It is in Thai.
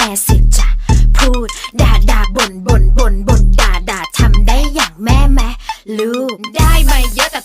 แน่สิจะพูด ด่าด่าบ่นบ่นบ่นบ่นด่าด่าทำได้อย่างแม่แม่ลูกได้ไหมเยอะแต่